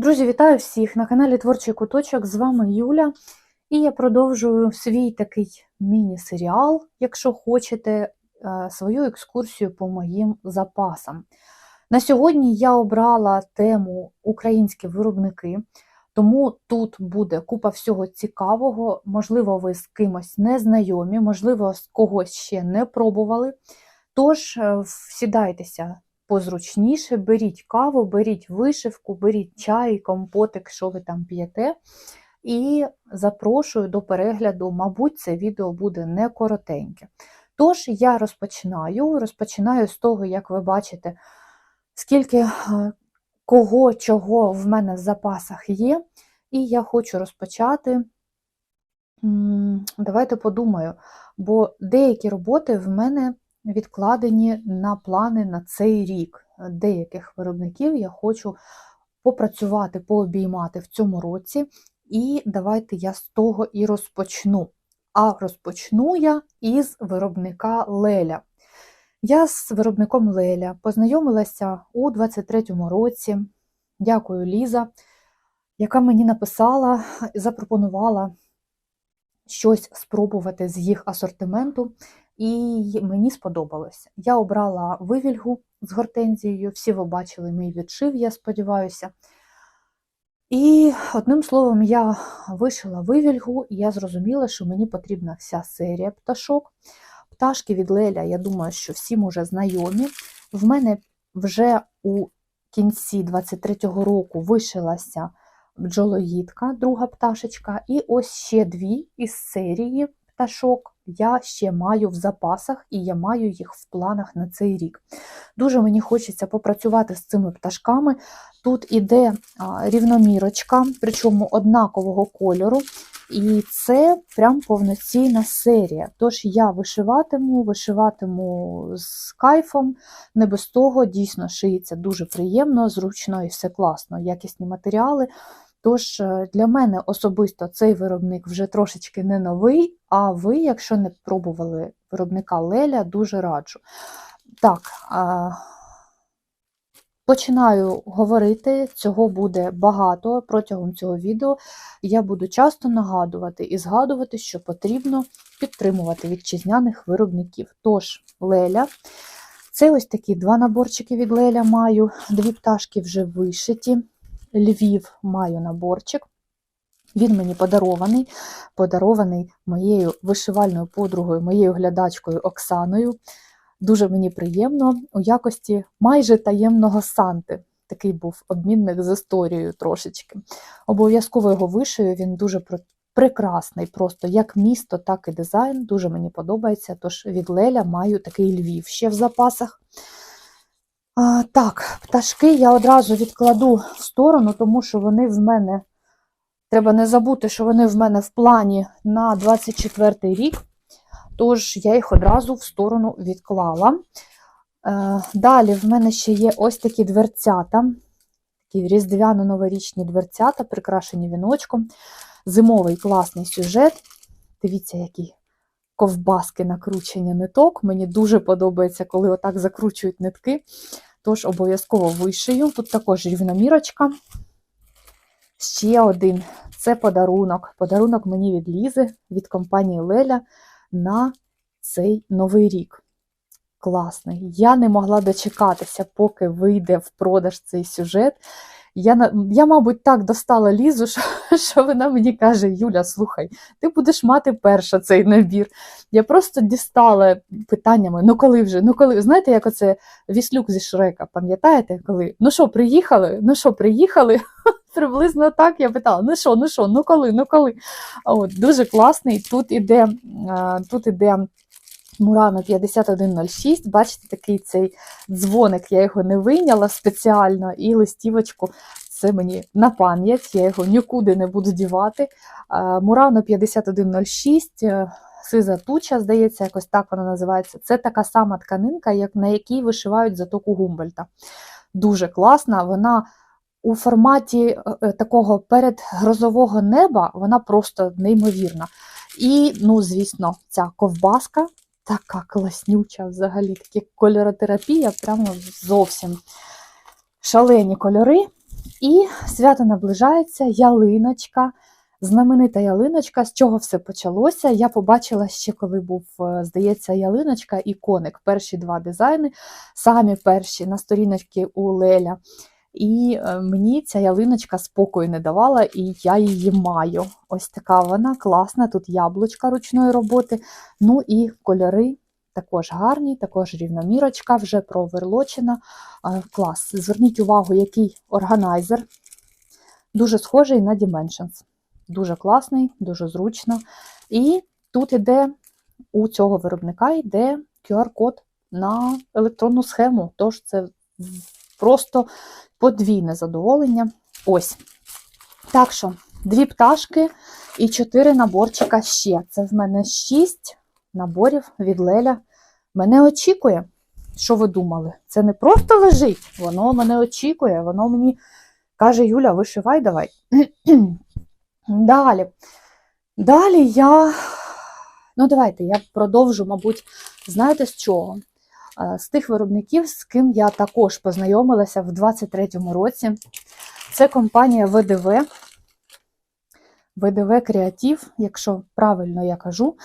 Друзі, вітаю всіх на каналі Творчий Куточок. З вами Юля. І я продовжую свій такий міні-серіал, якщо хочете, е, свою екскурсію по моїм запасам. На сьогодні я обрала тему українські виробники, тому тут буде купа всього цікавого. Можливо, ви з кимось не знайомі, можливо, з когось ще не пробували. Тож е, сідайтеся позручніше, беріть каву, беріть вишивку, беріть чай, компотик, що ви там п'єте. І запрошую до перегляду, мабуть, це відео буде не коротеньке. Тож я розпочинаю. Розпочинаю з того, як ви бачите, скільки е, кого, чого в мене в запасах є. І я хочу розпочати. Давайте подумаю, бо деякі роботи в мене відкладені на плани на цей рік. Деяких виробників я хочу попрацювати, пообіймати в цьому році. І давайте я з того і розпочну. А розпочну я із виробника Леля. Я з виробником Леля познайомилася у 23-му році. Дякую, Ліза, яка мені написала, запропонувала щось спробувати з їх асортименту, і мені сподобалося. Я обрала вивільгу з гортензією, всі ви бачили мій відшив, я сподіваюся. І одним словом, я вишила вивільгу, і я зрозуміла, що мені потрібна вся серія пташок. Пташки від Леля, я думаю, що всім уже знайомі. В мене вже у кінці 23-го року вишилася бджолоїдка, друга пташечка, і ось ще дві із серії пташок я ще маю в запасах, і я маю їх в планах на цей рік. Дуже мені хочеться попрацювати з цими пташками. Тут іде рівномірочка, причому однакового кольору. І це прям повноцінна серія. Тож я вишиватиму, вишиватиму з кайфом, не без того дійсно шиється дуже приємно, зручно і все класно, якісні матеріали. Тож е, для мене особисто цей виробник вже трошечки не новий, а ви, якщо не пробували виробника Леля, дуже раджу. Так, починаю говорити, цього буде багато протягом цього відео. Я буду часто нагадувати і згадувати, що потрібно підтримувати вітчизняних виробників. Тож, Леля. Це ось такі два наборчики від Леля маю, дві пташки вже вишиті. Львів маю наборчик. Він мені подарований, подарований моєю вишивальною подругою, моєю глядачкою Оксаною. Дуже мені приємно у якості майже таємного Санти. Такий був обмінник з історією трошечки. Обов'язково його вишию, він дуже прекрасний, просто як місто, так і дизайн. Дуже мені подобається. Тож від Леля маю такий Львів ще в запасах. Так, пташки я одразу відкладу в сторону, тому що вони в мене, треба не забути, що вони в мене в плані на 24 рік, тож я їх одразу в сторону відклала. Е, Далі в мене ще є ось такі дверцята, такі різдвяно-новорічні дверцята, прикрашені віночком. Зимовий класний сюжет. Дивіться, які ковбаски накручення ниток. Мені дуже подобається, коли отак закручують нитки. Тож обов'язково вишию. Тут також рівномірочка. Ще один це подарунок. Подарунок мені від Лізи, від компанії Леля на цей новий рік. Класний. Я не могла дочекатися, поки вийде в продаж цей сюжет. Я, я, мабуть, так достала Лізу, що, що вона мені каже: Юля, слухай, ти будеш мати перша цей набір. Я просто дістала питаннями: ну коли вже? Ну коли? Знаєте, як оце Віслюк зі Шрека, пам'ятаєте, коли? Ну що, приїхали? Ну що, приїхали? Приблизно так я питала: ну що, ну що, ну коли, ну коли? От, Дуже класний. Тут іде, тут іде Мурано 5106, бачите, такий цей дзвоник, я його не вийняла спеціально, і листівочку це мені на пам'ять, я його нікуди не буду дівати. Мурано 5106, е, сиза туча, здається, якось так вона називається. Це така сама тканинка, як на якій вишивають затоку Гумбольта. Дуже класна, вона. У форматі е, такого передгрозового неба вона просто неймовірна. І, ну, звісно, ця ковбаска така класнюча взагалі, такі кольоротерапія, прямо зовсім шалені кольори. І свято наближається, ялиночка, знаменита ялиночка. З чого все почалося? Я побачила ще, коли був, е, здається, ялиночка і коник. Перші два дизайни, самі перші на сторіночці у Леля. І е, мені ця ялиночка спокою не давала, і я її маю. Ось така вона класна. Тут яблучка ручної роботи. Ну і кольори також гарні, також рівномірочка, вже проверлочена. Е, Клас. Зверніть увагу, який органайзер. Дуже схожий на Dimensions. Дуже класний, дуже зручно. І тут іде у цього виробника йде QR-код на електронну схему. Тож це просто подвійне задоволення. Ось. Так що, дві пташки і чотири наборчика ще. Це в мене шість наборів від Леля. Мене очікує. Що ви думали? Це не просто лежить, воно мене очікує, воно мені каже: Юля, вишивай давай. Далі. Далі я. Ну, давайте я продовжу, мабуть, знаєте з чого? Е, З тих виробників, з ким я також познайомилася в 23-му році. Це компанія ВДВ. ВДВ Креатив, якщо правильно я кажу.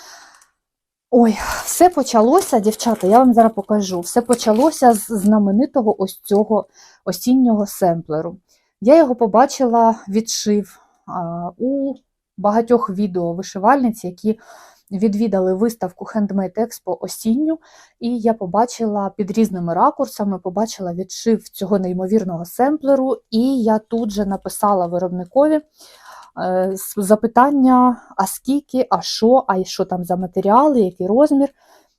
Ой, все почалося, дівчата, я вам зараз покажу. Все почалося з знаменитого ось цього осіннього семплеру. Я його побачила відшив а, у багатьох відео вишивальниць, які відвідали виставку Handmade Expo осінню, і я побачила під різними ракурсами, побачила відшив цього неймовірного семплеру, і я тут же написала виробникові е, запитання: а скільки, а що, а що там за матеріали, який розмір.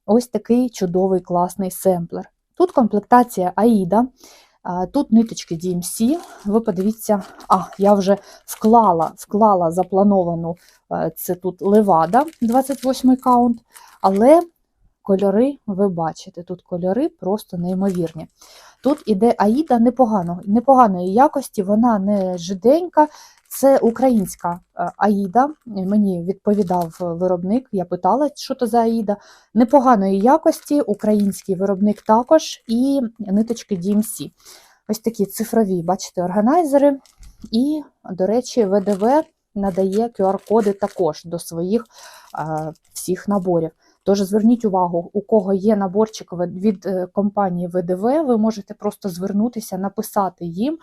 Ось такий чудовий класний семплер. Тут комплектація AIDA, а, тут ниточки DMC. Ви подивіться, а я вже вклала, вклала заплановану е, це тут левада, 28 каунт, але кольори ви бачите, тут кольори просто неймовірні. Тут іде Аїда непогано, непоганої якості, вона не жиденька, це українська е, Аїда. Мені відповідав виробник, я питала, що то за Аїда. Непоганої якості, український виробник також, і ниточки DMC. Ось такі цифрові, бачите, органайзери. І, до речі, ВДВ надає QR-коди також до своїх е, всіх наборів. Тож зверніть увагу, у кого є наборчик від- від е, компанії ВДВ, ви можете просто звернутися, написати їм.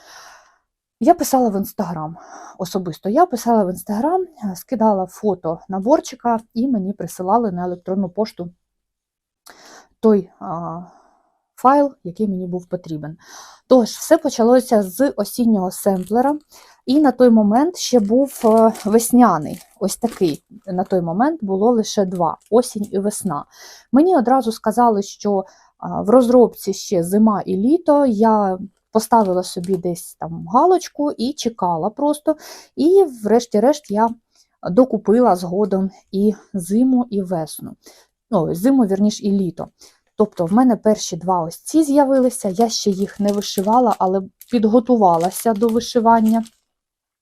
Я писала в інстаграм. Особисто я писала в інстаграм, е, скидала фото наборчика і мені присилали на електронну пошту той а, файл, який мені був потрібен. Тож, все почалося з осіннього семплера, і на той момент ще був е, весняний. Ось такий. На той момент було лише два: осінь і весна. Мені одразу сказали, що в розробці ще зима і літо. Я поставила собі десь там галочку і чекала просто. І, врешті-решт, я докупила згодом і зиму, і весну. Ну, зиму, вірніш, і літо. Тобто, в мене перші два ось ці з'явилися, я ще їх не вишивала, але підготувалася до вишивання.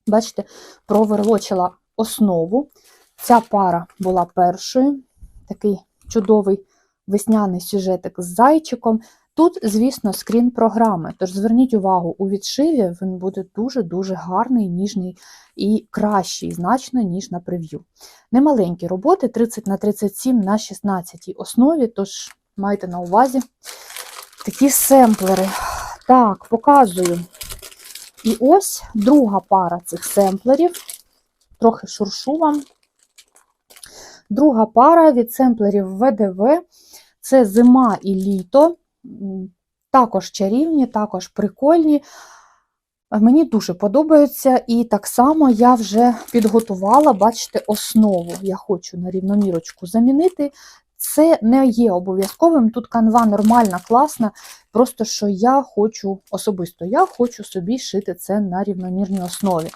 Бачите, проверлочила основу. Ця пара була першою. Такий чудовий весняний сюжетик з зайчиком. Тут, звісно, скрін програми. Тож зверніть увагу, у відшиві він буде дуже-дуже гарний, ніжний і кращий, значно, ніж на прев'ю. Немаленькі роботи 30 на 37 на 16 основі, тож майте на увазі такі семплери. Так, показую. І ось друга пара цих семплерів. Трохи шуршу вам. Друга пара від семплерів ВДВ. Це зима і літо. Також чарівні, також прикольні. Мені дуже подобаються, і так само я вже підготувала, бачите, основу. Я хочу на рівномірочку замінити. Це не є обов'язковим. Тут канва нормальна, класна. Просто що я хочу, особисто я хочу собі шити це на рівномірній основі.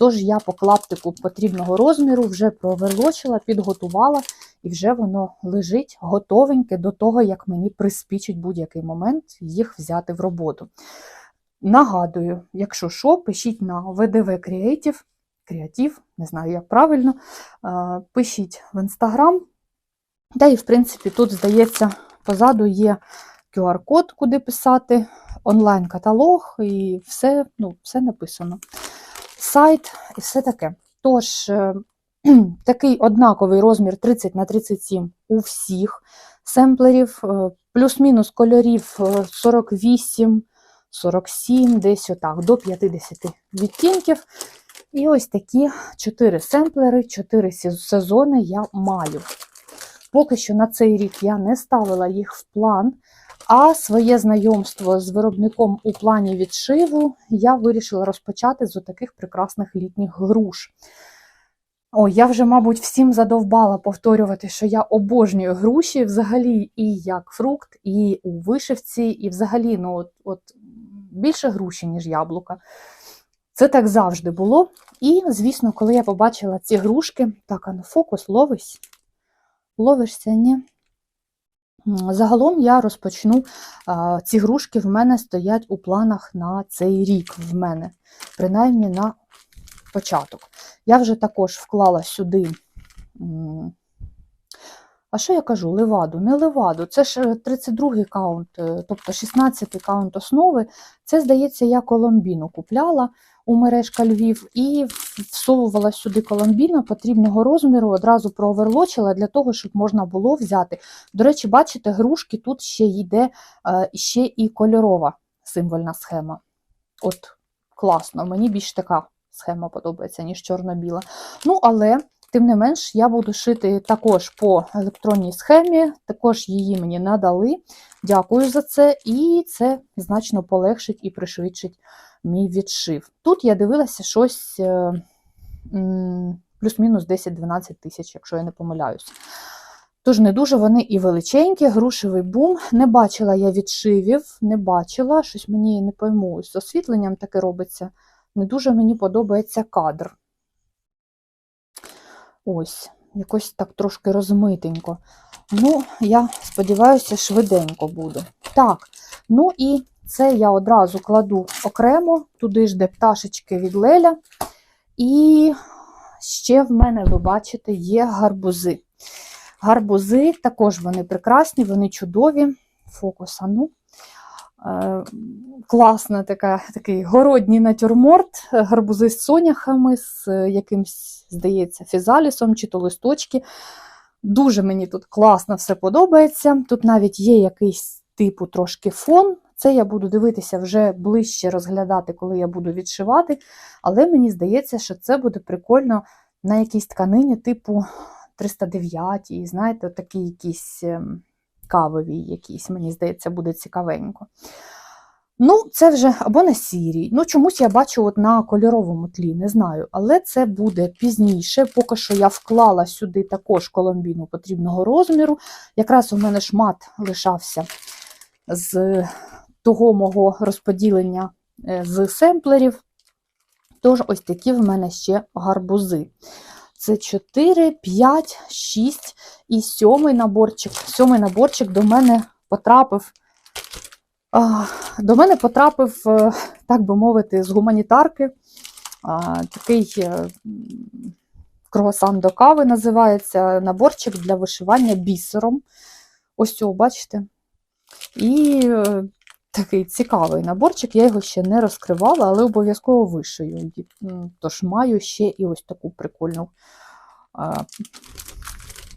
Тож я по клаптику потрібного розміру вже проверлочила, підготувала, і вже воно лежить готовеньке до того, як мені приспічить будь-який момент їх взяти в роботу. Нагадую, якщо що, пишіть на VDV Creative, Креатив, не знаю, як правильно, пишіть в інстаграм. Та і, в принципі, тут, здається, позаду є QR-код, куди писати, онлайн-каталог і все, ну, все написано. Сайт і все таке. Тож, е, такий однаковий розмір 30 на 37 у всіх семплерів, е, плюс-мінус кольорів е, 48, 47, десь отак, до 50 відтінків. І ось такі 4 семплери, 4 сезони я маю. Поки що на цей рік я не ставила їх в план, а своє знайомство з виробником у плані відшиву я вирішила розпочати з таких прекрасних літніх груш. Ой, я вже, мабуть, всім задовбала повторювати, що я обожнюю груші взагалі і як фрукт, і у вишивці, і взагалі ну, от, от більше груші, ніж яблука. Це так завжди було. І, звісно, коли я побачила ці грушки, так, а ну фокус ловись. Ловишся, ні? Загалом я розпочну. Ці грушки в мене стоять у планах на цей рік в мене, принаймні на початок. Я вже також вклала сюди. А що я кажу? Леваду, не леваду. Це ж 32-й каунт, е, тобто 16-й каунт основи. Це, здається, я коломбіну купляла у мережка Львів і всовувала сюди коломбіна потрібного розміру, одразу проверлочила для того, щоб можна було взяти. До речі, бачите, грушки тут ще йде е, ще і кольорова символьна схема. От класно, мені більш така схема подобається, ніж чорно-біла. Ну, але. Тим не менш, я буду шити також по електронній схемі, також її мені надали. Дякую за це, і це значно полегшить і пришвидшить мій відшив. Тут я дивилася щось е, плюс-мінус 10-12 тисяч, якщо я не помиляюсь. Тож не дуже вони і величенькі, грушевий бум. Не бачила я відшивів, не бачила, щось мені не пойму. З освітленням таке робиться. Не дуже мені подобається кадр. Ось, якось так трошки розмитенько. Ну, я сподіваюся, швиденько буду. Так, ну і це я одразу кладу окремо, туди ж де пташечки від Леля. І ще в мене, ви бачите, є гарбузи. Гарбузи також вони прекрасні, вони чудові. Фокус, а ну. Е, Класна така, такий городній натюрморт, гарбузи з соняхами, з е, якимсь, здається, фізалісом чи то листочки. Дуже мені тут класно все подобається. Тут навіть є якийсь типу трошки фон. Це я буду дивитися вже ближче розглядати, коли я буду відшивати. Але мені здається, що це буде прикольно на якійсь тканині, типу 309, і знаєте, такі якісь ем, кавові, якісь, мені здається, буде цікавенько. Ну, це вже або на сірій. Ну, чомусь я бачу от на кольоровому тлі, не знаю. Але це буде пізніше. Поки що я вклала сюди також коломбіну потрібного розміру. Якраз у мене шмат лишався з того мого розподілення е, з семплерів. Тож, ось такі в мене ще гарбузи. Це 4, 5, 6 і сьомий наборчик. Сьомий наборчик до мене потрапив. До мене потрапив, е, так би мовити, з гуманітарки. Такий е, круасан до кави називається наборчик для вишивання бісером. Ось цього, бачите? І такий цікавий наборчик, я його ще не розкривала, але обов'язково вишию. Тож маю ще і ось таку прикольну а,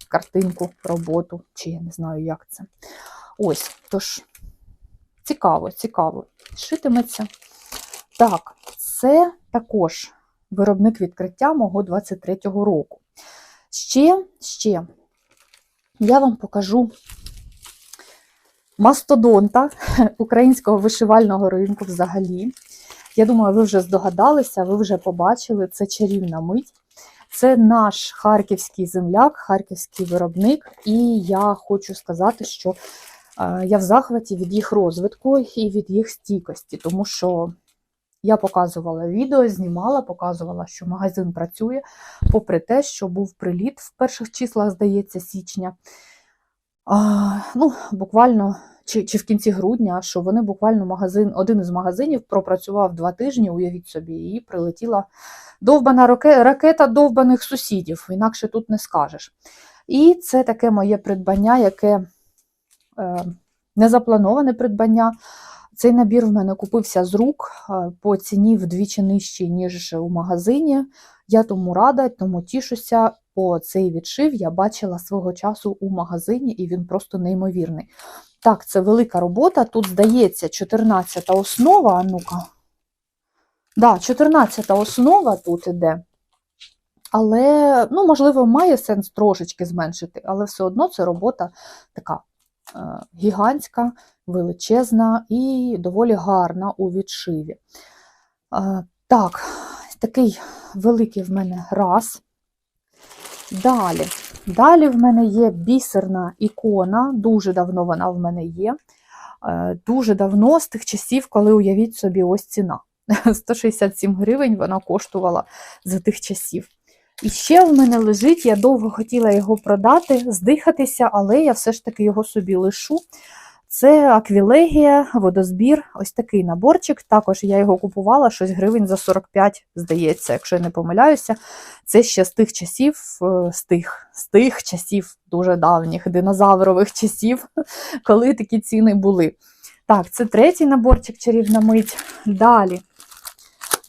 картинку, роботу, чи я не знаю, як це. Ось, тож, цікаво, цікаво. Шитиметься. Так, це також виробник відкриття мого 23-го року. Ще, ще, я вам покажу мастодонта українського вишивального ринку взагалі. Я думаю, ви вже здогадалися, ви вже побачили, це чарівна мить. Це наш харківський земляк, харківський виробник, і я хочу сказати, що е, я в захваті від їх розвитку і від їх стійкості, тому що я показувала відео, знімала, показувала, що магазин працює, попри те, що був приліт в перших числах, здається, січня. Ну, буквально чи, чи в кінці грудня, що вони буквально магазин, один із магазинів пропрацював два тижні, уявіть собі, і прилетіла довбана ракета довбаних сусідів, інакше тут не скажеш. І це таке моє придбання, яке е, незаплановане придбання. Цей набір в мене купився з рук е, по ціні вдвічі нижчій, ніж у магазині. Я тому рада, тому тішуся, бо цей відшив я бачила свого часу у магазині, і він просто неймовірний. Так, це велика робота. Тут, здається, 14-та основа. А ну-ка. Да, 14 основа тут іде. Але, ну, можливо, має сенс трошечки зменшити, але все одно це робота така е, гігантська, величезна і доволі гарна у відшиві. Е, так, такий великий в мене раз. Далі. Далі в мене є бісерна ікона, дуже давно вона в мене є. Е, Дуже давно, з тих часів, коли уявіть собі, ось ціна. 167 гривень вона коштувала за тих часів. І ще в мене лежить, я довго хотіла його продати, здихатися, але я все ж таки його собі лишу. Це аквілегія, водозбір, ось такий наборчик. Також я його купувала щось гривень за 45, здається, якщо я не помиляюся. Це ще з тих часів, е, з тих, з тих часів, дуже давніх, динозаврових часів, коли такі ціни були. Так, це третій наборчик чарівна мить. Далі.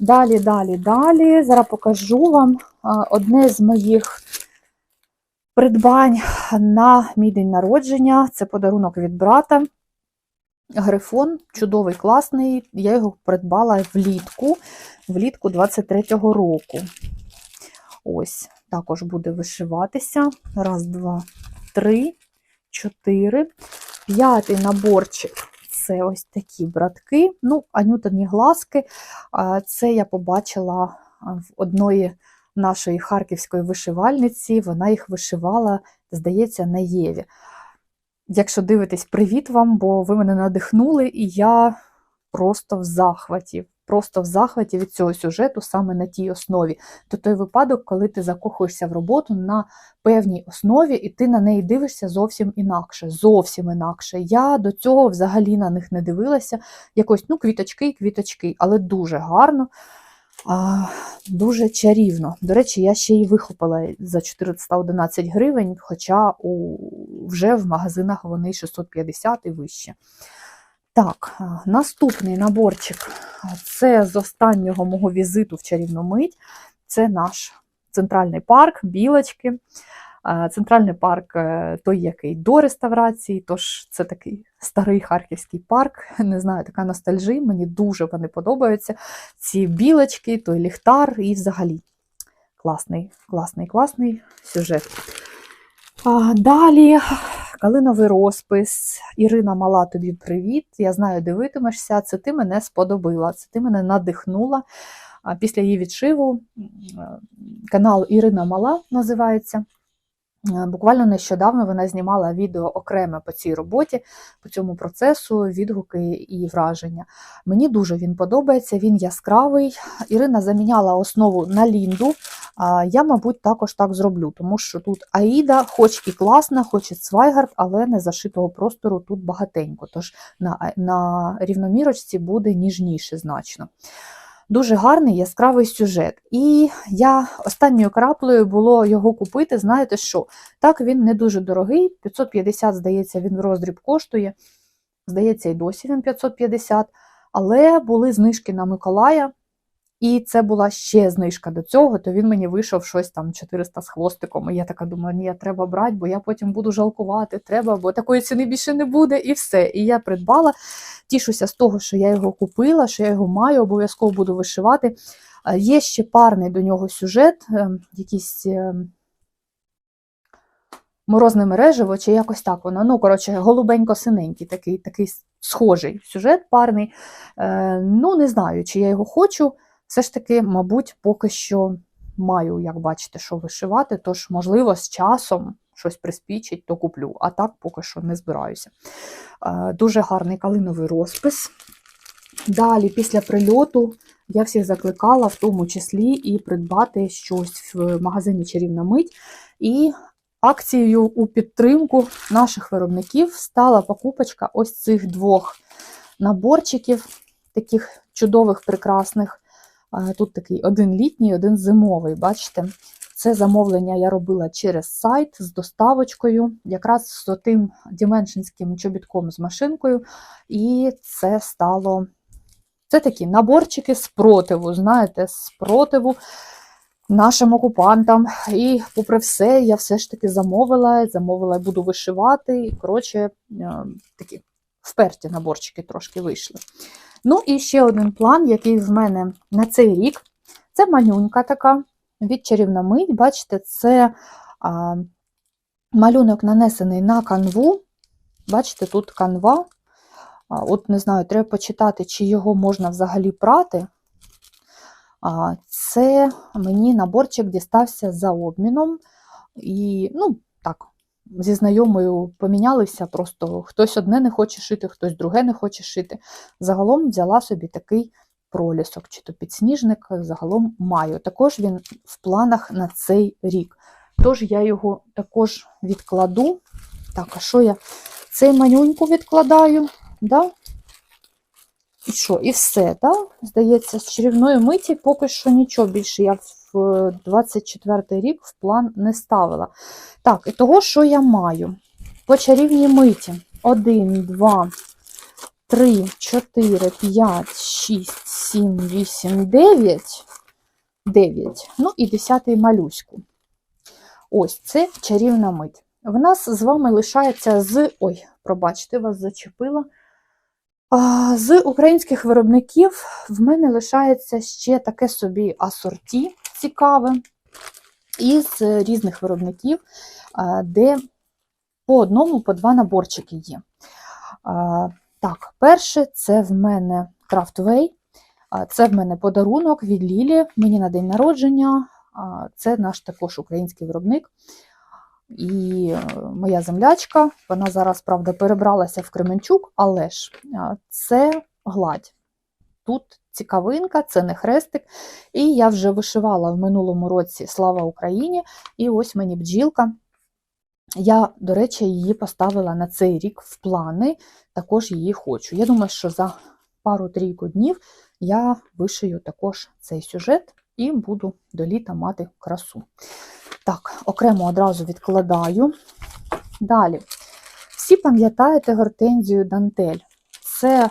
Далі, далі, далі. Зараз покажу вам одне з моїх придбань на мій день народження. Це подарунок від брата. Грифон чудовий, класний. Я його придбала влітку, влітку 23-го року. Ось, також буде вишиватися. Раз, два, три, чотири. П'ятий наборчик це ось такі братки. Ну, анютані глазки. Це я побачила в одної нашої харківської вишивальниці. Вона їх вишивала, здається, на Єві. Якщо дивитесь, привіт вам, бо ви мене надихнули, і я просто в захваті. Просто в захваті від цього сюжету саме на тій основі. То той випадок, коли ти закохуєшся в роботу на певній основі, і ти на неї дивишся зовсім інакше. Зовсім інакше. Я до цього взагалі на них не дивилася. Якось, ну, квіточки і квіточки, але дуже гарно, а, дуже чарівно. До речі, я ще й вихопила за 411 гривень, хоча у, вже в магазинах вони 650 і вище. Так, наступний наборчик це з останнього мого візиту в чарівну мить. Це наш центральний парк, білочки. Центральний парк е, той, який до реставрації, тож це такий старий харківський парк. Не знаю, така ностальжі. Мені дуже вони подобаються. Ці білочки, той ліхтар і взагалі класний, класний, класний сюжет. А, Далі калиновий розпис. Ірина Мала, тобі привіт. Я знаю, дивитимешся. Це ти мене сподобила, це ти мене надихнула. Після її відшиву канал Ірина Мала називається. Буквально нещодавно вона знімала відео окреме по цій роботі, по цьому процесу, відгуки і враження. Мені дуже він подобається, він яскравий. Ірина заміняла основу на лінду. Я, мабуть, також так зроблю, тому що тут Аїда, хоч і класна, хоч і Цвайгард, але не зашитого простору тут багатенько. Тож на, на рівномірочці буде ніжніше значно. Дуже гарний яскравий сюжет. І я останньою краплею було його купити. Знаєте що? Так, він не дуже дорогий, 550, здається, він в роздріб коштує. Здається, і досі він 550. Але були знижки на Миколая. І це була ще знижка до цього, то він мені вийшов щось там 400 з хвостиком. І я така думаю, ні, треба брати, бо я потім буду жалкувати, треба, бо такої ціни більше не буде, і все. І я придбала, тішуся з того, що я його купила, що я його маю, обов'язково буду вишивати. Є ще парний до нього сюжет, ем, якийсь ем, морозне мережево, чи якось так воно. Ну, коротше, голубенько-синенький, такий такий схожий сюжет парний. Е, ну, не знаю, чи я його хочу все ж таки, мабуть, поки що маю, як бачите, що вишивати, тож, можливо, з часом щось приспічить, то куплю, а так поки що не збираюся. Е, дуже гарний калиновий розпис. Далі, після прильоту, я всіх закликала, в тому числі, і придбати щось в магазині Чарівна мить. І акцією у підтримку наших виробників стала покупочка ось цих двох наборчиків, таких чудових, прекрасних. Тут такий один літній, один зимовий, бачите? це замовлення я робила через сайт з доставочкою, якраз з тим діменшинським чобітком з машинкою. І це стало. Це такі наборчики спротиву, знаєте, спротиву нашим окупантам. І, попри все, я все ж таки замовила, замовила, буду вишивати. І, коротше, е, такі вперті наборчики трошки вийшли. Ну, і ще один план, який в мене на цей рік. Це манюнька така від чарівна мить. Бачите, це а, малюнок нанесений на канву. Бачите, тут канва. А, От не знаю, треба почитати, чи його можна взагалі прати. А, Це мені наборчик дістався за обміном. І, ну, так, зі знайомою помінялися, просто хтось одне не хоче шити, хтось друге не хоче шити. Загалом взяла собі такий пролісок, чи то підсніжник, загалом маю. Також він в планах на цей рік. Тож я його також відкладу. Так, а що я? Цей манюньку відкладаю, да? І що? І все, да? Здається, з чарівної миті поки що нічого більше я в 24 рік в план не ставила. Так, і того, що я маю? По чарівній миті. 1, 2, 3, 4, 5, 6, 7, 8, 9. 9. Ну і 10 малюську. Ось це чарівна мить. В нас з вами лишається з. Ой, пробачте, вас зачепила. З українських виробників в мене лишається ще таке собі асорті цікаве. Із різних виробників, де по одному, по два наборчики є. Так, перше, це в мене Craftway. Це в мене подарунок від Лілі, мені на день народження. Це наш також український виробник. І е, моя землячка, вона зараз, правда, перебралася в Кременчук, але ж це гладь. Тут цікавинка, це не хрестик. І я вже вишивала в минулому році Слава Україні! І ось мені бджілка. Я, до речі, її поставила на цей рік в плани, також її хочу. Я думаю, що за пару-трійку днів я вишию також цей сюжет і буду до літа мати красу. Так, окремо одразу відкладаю. Далі. Всі пам'ятаєте гортензію Дантель. Це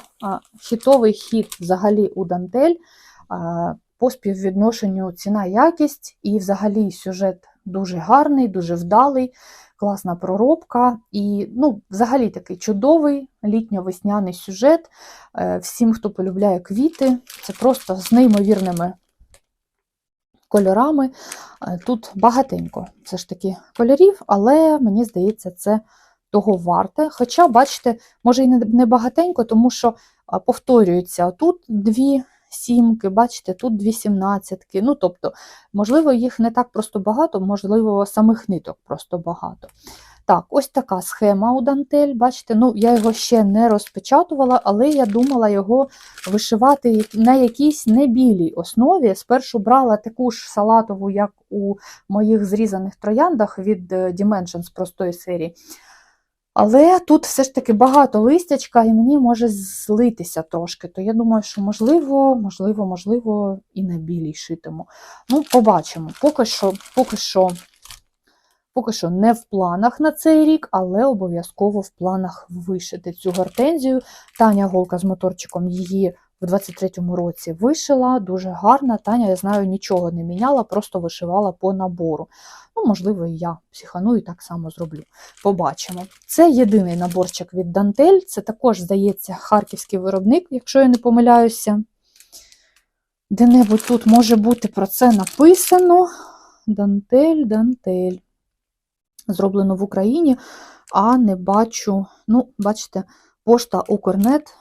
хітовий хід взагалі у Дантель. По співвідношенню ціна-якість, і взагалі сюжет дуже гарний, дуже вдалий, класна проробка. І ну, взагалі такий чудовий літньо-весняний сюжет. Е, Всім, хто полюбляє квіти, це просто з неймовірними кольорами. Е, Тут багатенько все ж таки кольорів, але мені здається, це того варте. Хоча, бачите, може і не багатенько, тому що повторюються тут дві сімки, бачите, тут дві сімнадцятки. Ну, тобто, можливо, їх не так просто багато, можливо, самих ниток просто багато. Так, ось така схема у дантель. Бачите, ну я його ще не розпечатувала, але я думала його вишивати на якійсь не білій основі. Спершу брала таку ж салатову, як у моїх зрізаних трояндах від Dimensions з простої серії. Але тут все ж таки багато листячка, і мені може злитися трошки. То я думаю, що можливо, можливо, можливо, і на білій шитиму. Ну, побачимо. Поки що, поки що. Поки що не в планах на цей рік, але обов'язково в планах вишити цю гортензію. Таня голка з моторчиком її в 23-му році вишила, дуже гарна. Таня, я знаю, нічого не міняла, просто вишивала по набору. Ну, можливо, і я психану і так само зроблю. Побачимо. Це єдиний наборчик від Дантель, це також, здається, харківський виробник, якщо я не помиляюся. Де-небудь тут може бути про це написано. Дантель, Дантель зроблено в Україні, а не бачу, ну, бачите, пошта Укрнет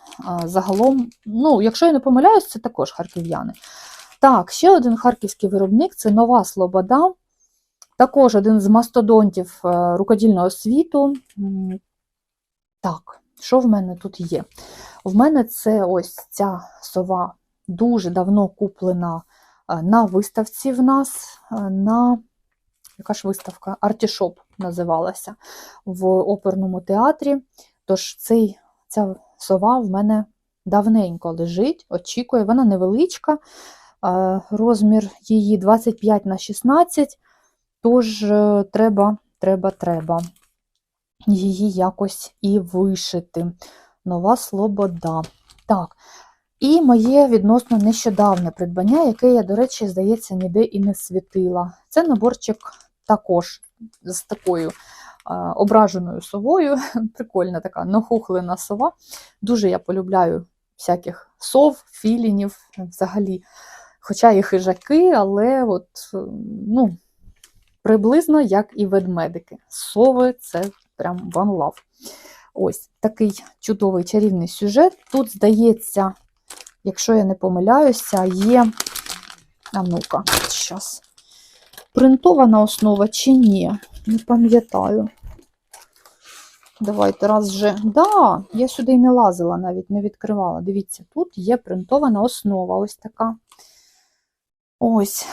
загалом, ну, якщо я не помиляюсь, це також харків'яни. Так, ще один харківський виробник це Нова Слобода. Також один з мастодонтів е, рукодільного світу. Так, що в мене тут є? В мене це ось ця сова дуже давно куплена е, на виставці в нас, е, на яка ж виставка? Артішоп називалася в оперному театрі. Тож цей, ця сова в мене давненько лежить, очікує, вона невеличка, розмір її 25 на 16. Тож е, треба, треба, треба її якось і вишити. Нова слобода. Так. І моє відносно нещодавне придбання, яке я, до речі, здається, ніде і не світила. Це наборчик також з такою ображеною совою. Прикольна така нахухлена сова. Дуже я полюбляю всяких сов, філінів взагалі. Хоча і хижаки, але от, ну, приблизно як і ведмедики. Сови це прям one love. Ось такий чудовий чарівний сюжет. Тут, здається, якщо я не помиляюся, є. А ну-ка, щас. Принтована основа чи ні? Не пам'ятаю. Давайте раз вже. Да, я сюди й не лазила, навіть не відкривала. Дивіться, тут є принтована основа, ось така. Ось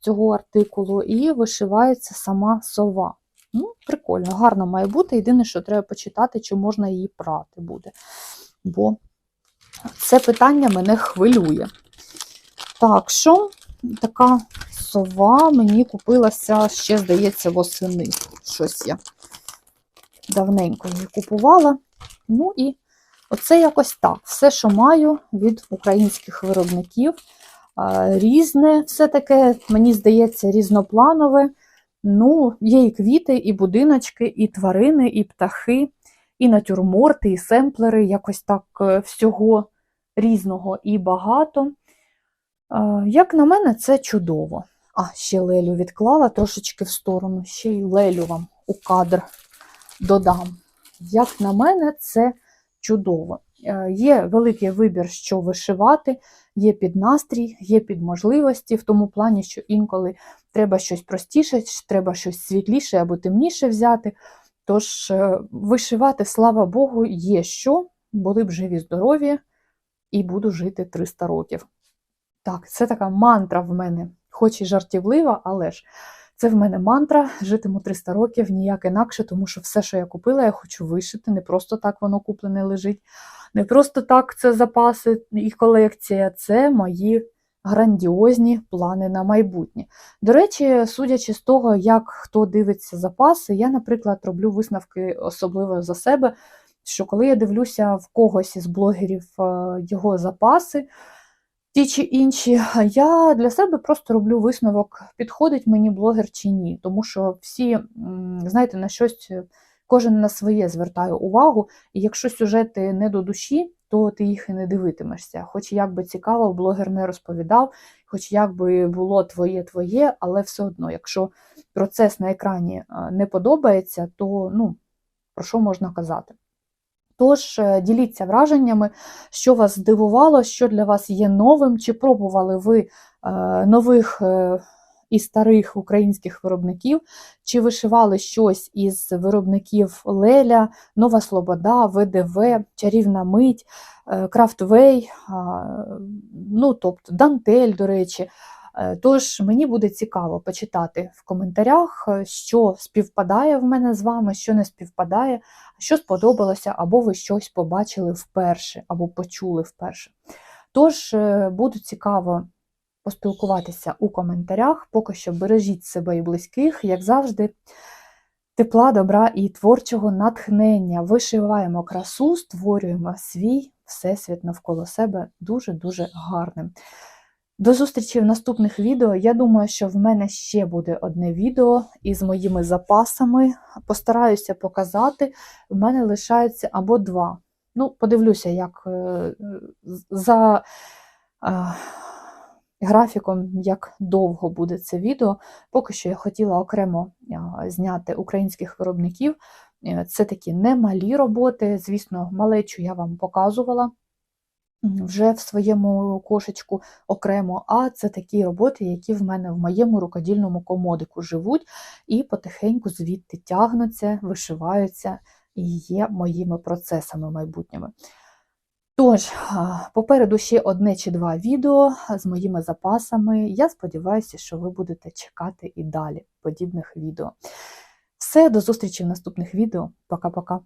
цього артикулу, і вишивається сама сова. Ну, прикольно, гарно має бути. Єдине, що треба почитати, чи можна її прати буде. Бо це питання мене хвилює. Так що, така сова мені купилася ще, здається, восени. Щось я давненько її купувала. Ну і оце якось так. Все, що маю від українських виробників. Різне, все таке, мені здається, різнопланове. Ну, є і квіти, і будиночки, і тварини, і птахи, і натюрморти, і семплери, якось так е, всього різного і багато. Як на мене, це чудово. А, ще Лелю відклала трошечки в сторону, ще й Лелю вам у кадр додам. Як на мене, це чудово. Е, є великий вибір, що вишивати, є під настрій, є під можливості, в тому плані, що інколи треба щось простіше, треба щось світліше або темніше взяти. Тож, е, вишивати, слава Богу, є що, були б живі, здорові, і буду жити 300 років. Так, це така мантра в мене, хоч і жартівлива, але ж це в мене мантра, житиму 300 років, ніяк інакше, тому що все, що я купила, я хочу вишити. Не просто так воно куплене лежить. Не просто так це запаси і колекція, це мої грандіозні плани на майбутнє. До речі, судячи з того, як хто дивиться запаси, я, наприклад, роблю висновки особливо за себе, що коли я дивлюся в когось із блогерів е, його запаси, ті чи інші, я для себе просто роблю висновок, підходить мені блогер чи ні. Тому що всі, знаєте, на щось, кожен на своє звертає увагу, і якщо сюжети не до душі, то ти їх і не дивитимешся. Хоч як би цікаво, блогер не розповідав, хоч як би було твоє-твоє, але все одно, якщо процес на екрані не подобається, то ну, про що можна казати? Тож, е, діліться враженнями, що вас здивувало, що для вас є новим, чи пробували ви е, нових е, і старих українських виробників, чи вишивали щось із виробників Леля, Нова Слобода, ВДВ, Чарівна Мить, Крафтвей, ну, тобто Дантель, до речі. Е, тож мені буде цікаво почитати в коментарях, е, що співпадає в мене з вами, що не співпадає, що сподобалося, або ви щось побачили вперше, або почули вперше. Тож, е, буде цікаво поспілкуватися у коментарях, поки що бережіть себе і близьких, як завжди. Тепла, добра і творчого натхнення. Вишиваємо красу, створюємо свій всесвіт навколо себе дуже-дуже гарним. До зустрічі в наступних відео. Я думаю, що в мене ще буде одне відео із моїми запасами. Постараюся показати, в мене лишається або два. Ну, подивлюся, як е, за е, графіком, як довго буде це відео. Поки що я хотіла окремо е, зняти українських виробників. Це такі немалі роботи. Звісно, малечу я вам показувала вже в своєму кошечку окремо, а це такі роботи, які в мене в моєму рукодільному комодику живуть і потихеньку звідти тягнуться, вишиваються і є моїми процесами майбутніми. Тож, попереду ще одне чи два відео з моїми запасами. Я сподіваюся, що ви будете чекати і далі подібних відео. Все, до зустрічі в наступних відео. Пока-пока.